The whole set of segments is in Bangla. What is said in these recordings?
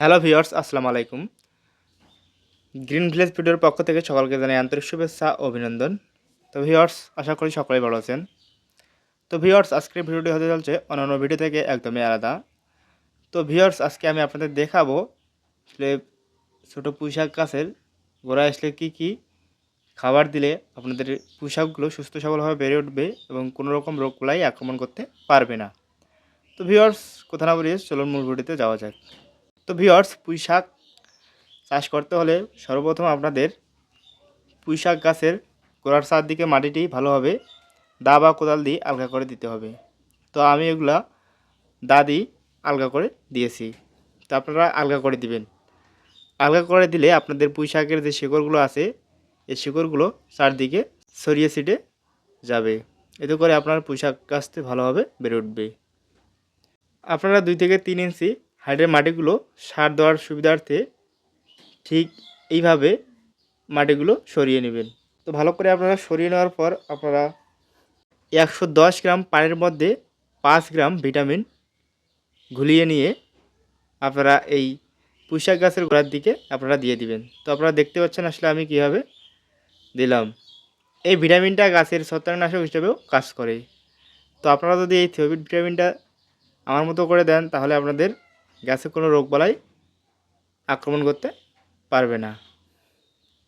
হ্যালো ভিওর্স আসসালামু আলাইকুম গ্রিন ভিলেজ ভিডিওর পক্ষ থেকে সকলকে জানাই আন্তরিক শুভেচ্ছা ও অভিনন্দন। তো ভিওর্স আশা করি সকলেই ভালো আছেন। তো ভিওর্স আজকের ভিডিওটি হতে চলছে অন্যান্য ভিডিও থেকে একদমই আলাদা। তো ভিওর্স আজকে আমি আপনাদের দেখাবো আসলে ছোটো পুঁইশাক গাছের গোড়া আসলে কী কী খাবার দিলে আপনাদের পুঁইশাকগুলো সুস্থ সবলভাবে বেড়ে উঠবে এবং কোনো রকম রোগগুলাই আক্রমণ করতে পারবে না। তো ভিওর্স কোথা না বলিয়ে চলুন মূল ভিডিওতে যাওয়া যাক। তো ভিওর্স পুঁই শাক চাষ করতে হলে সর্বপ্রথম আপনাদের পুঁই শাক গাছের গোড়ার চারদিকে মাটিটি ভালোভাবে দা বা কোদাল দিয়ে আলগা করে দিতে হবে। তো আমি এগুলা দা দিয়ে আলগা করে দিয়েছি। তো আপনারা আলগা করে দিবেন। আলগা করে দিলে আপনাদের পুঁই শাকের যে শিকড়গুলো আছে, এই শিকড়গুলো চারদিকে ছড়িয়ে ছিটে যাবে। এতে করে আপনার পুঁই শাক ভালোভাবে বেড়ে উঠবে। আপনারা দুই থেকে তিন ইঞ্চি হাইডের মাটিগুলো সার দেওয়ার সুবিধার্থে ঠিক এইভাবে মাটিগুলো সরিয়ে নেবেন। তো ভালো করে আপনারা সরিয়ে নেওয়ার পর আপনারা একশো দশ গ্রাম পানির মধ্যে পাঁচ গ্রাম ভিটামিন ঘুলিয়ে নিয়ে আপনারা এই পুঁইশাক গাছের গোড়ার দিকে আপনারা দিয়ে দিবেন। তো আপনারা দেখতে পাচ্ছেন আসলে আমি কীভাবে দিলাম। এই ভিটামিনটা গাছের ছত্রাকনাশক হিসেবেও কাজ করে। তো আপনারা যদি এই থিওবিট ভিটামিনটা আমার মতো করে দেন তাহলে আপনাদের গাছে কোনো রোগবালাই আক্রমণ করতে পারবে না।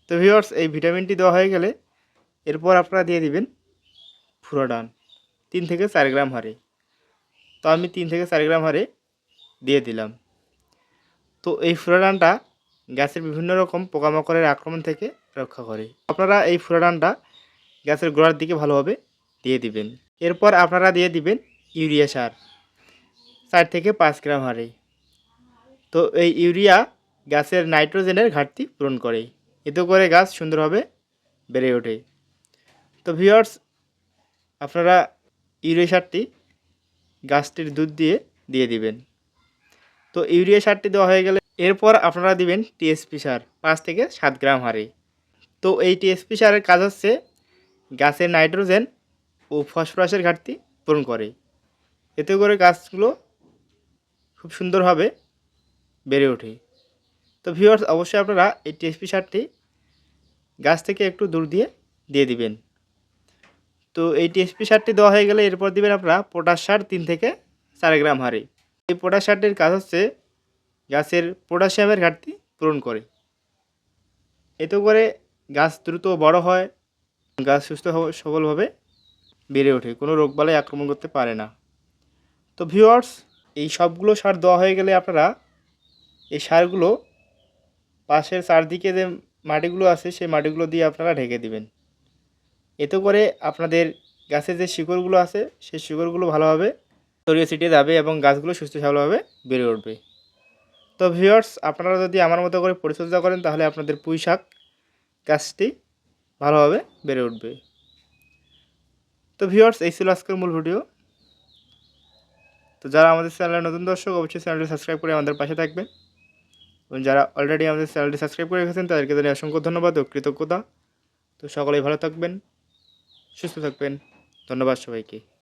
তো ভিওর্স এই ভিটামিনটি দেওয়া হয়ে গেলে এরপর আপনারা দিয়ে দিবেন ফুরোডান, তিন থেকে চার গ্রাম হারে। তো আমি তিন থেকে চার গ্রাম হারে দিয়ে দিলাম। তো এই ফুরোডানটা গ্যাসের বিভিন্ন রকম পোকামাকড়ের আক্রমণ থেকে রক্ষা করে। আপনারা এই ফুরোডানটা গ্যাসের গোড়ার দিকে ভালোভাবে দিয়ে দিবেন। এরপর আপনারা দিয়ে দিবেন ইউরিয়া সার, চার থেকে পাঁচ গ্রাম হারে। তো এই ইউরিয়া গাছের নাইট্রোজেনের ঘাটতি পূরণ করে এতে করে গাছ সুন্দরভাবে বেড়ে ওঠে। তো ভিওর্স আপনারা ইউরিয়া সারটি গাছটির দুধ দিয়ে দিয়ে দিবেন। তো ইউরিয়া সারটি দেওয়া হয়ে গেলে এরপর আপনারা দিবেন টিএসপি সার, পাঁচ থেকে সাত গ্রাম হারে। তো এই টিএসপি সারের কাজ হচ্ছে গাছের নাইট্রোজেন ও ফসফরাসের ঘাটতি পূরণ করে। এতে করে গাছগুলো খুব সুন্দরভাবে বেড়ে ওঠে। তো ভিউয়ার্স অবশ্যই আপনারা এই টিএসপি সারটি গাছ থেকে একটু দূর দিয়ে দিয়ে দিবেন। তো এই টিএসপি সারটি দেওয়া হয়ে গেলে এরপর দিবেন আপনারা পটাশ সার তিন থেকে চার গ্রাম হারে। এই পটাশ সারটির কাজ হচ্ছে গাছের পটাশিয়ামের ঘাটতি পূরণ করে। এতে করে গাছ দ্রুত বড় হয়, গাছ সুস্থ সবলভাবে বেড়ে ওঠে, কোনো রোগবালাই আক্রমণ করতে পারে না। তো ভিউয়ার্স এই সবগুলো সার দেওয়া হয়ে গেলে আপনারা এই সারগুলো পাশের চারদিকে যে মাটিগুলো আছে, সেই মাটিগুলো দিয়ে আপনারা ঢেকে দিবেন। এতে করে আপনাদের গাছের যে শিকড়গুলো আছে, সেই শিকড়গুলো ভালোভাবে ছড়িয়ে ছিটিয়ে যাবে এবং গাছগুলো সুস্থ সবলভাবে বেড়ে উঠবে। তো ভিওর্স আপনারা যদি আমার মতো করে পরিচর্যা করেন, তাহলে আপনাদের পুঁই শাক গাছটি ভালোভাবে বেড়ে উঠবে। তো ভিওর্স এই ছিল আজকের মূল ভিডিও। তো যারা আমাদের চ্যানেলের নতুন দর্শক, অবশ্যই চ্যানেলটি সাবস্ক্রাইব করে আমাদের পাশে থাকবেন। এবং যারা অলরেডি আমাদের চ্যানেলটি সাবস্ক্রাইব করে রেখেছেন, তাদেরকে জানিয়ে অসংখ্য ধন্যবাদ ও কৃতজ্ঞতা। তো সকলেই ভালো থাকবেন, সুস্থ থাকবেন। ধন্যবাদ সবাইকে।